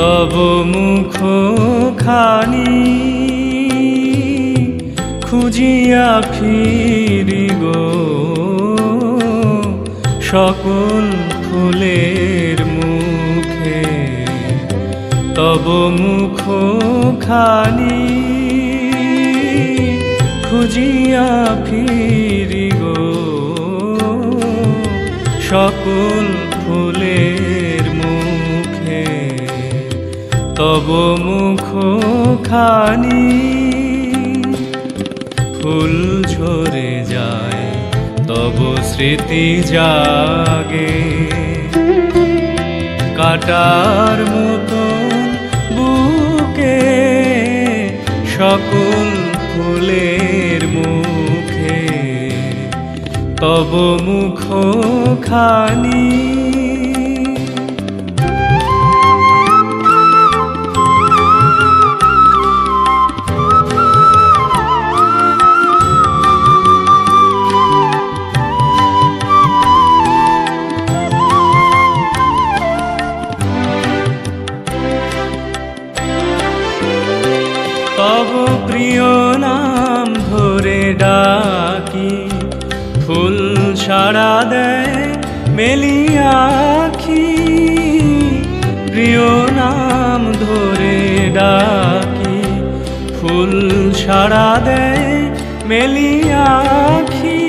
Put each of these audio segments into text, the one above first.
তব মুখ খানি খুঁজিয়া ফিরি গো সকল ফুলের মুখে তব মুখ খানি খুঁজিয়া ফিরি গো সকল ফুলের তব মুখ খানি ফুল ঝরে যায়, তব স্মৃতি জাগে। কাটার মতন বুকে সকল ফুলের মুখে তব মুখ খানি ফুল সারা দেয় মেলিয়াখি প্রিয় নাম ধরে ডাকি। ফুল সারা দেয় মেলিয়াখি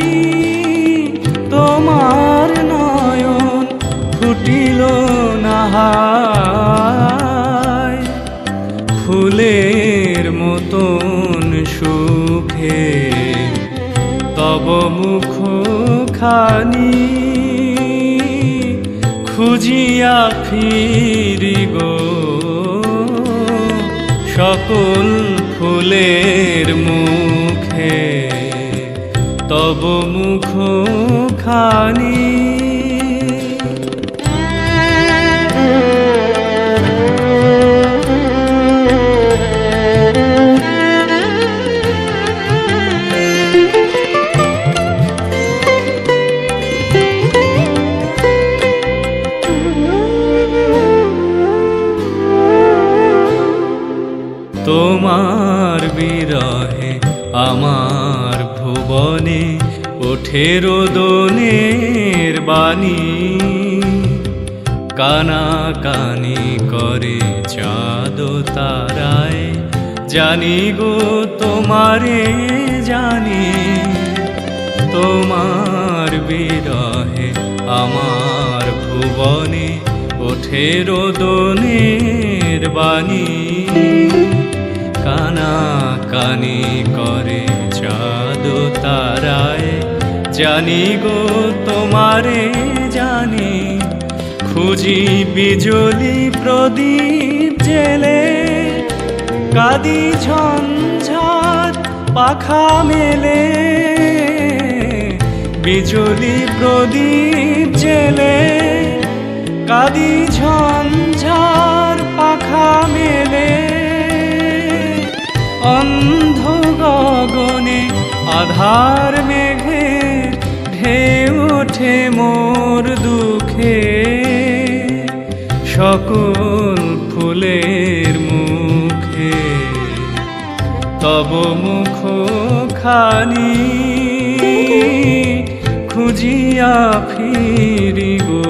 তোমার নয়ন ফুটিল নাহায় ফুলের মতন সুখে মুখ খানি খুঁজিয়া ফিরি গো সকল ফুলের মুখে তব মুখ খানি তোমার বিরহে, আমার ভুবনে, ওঠে রোদনের বাণী। কানা কানি করে চাঁদ তারায়, জানি গো তোমারে জানি। তোমার বিরহে, আমার ভুবনে, ওঠে রোদনের বাণী। কানা কানি করে চাঁদ তারায়। জানি গো তোমারে জানি, খুঁজি বিজলি প্রদীপ জেলে। কাদি ঝঞ্ঝাট, পাখা মেলে। বিজলি প্রদীপ জেলে। কাদি ঝঞ্ঝার আধার মেঘে ঢেউ ওঠে মোর দুঃখে। সকল ফুলের মুখে তব মুখ খানি খুঁজিয়া ফিরি গো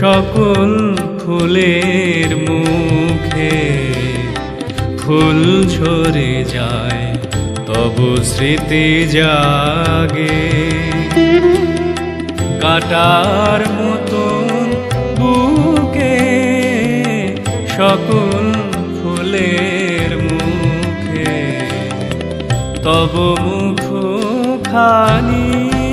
সকল ফুলের মুখে ফুল ঝরে যায়। তব স্মৃতি জাগে। কাটার মতন বুকে সকল ফুলের মুখে। তব মুখ খানি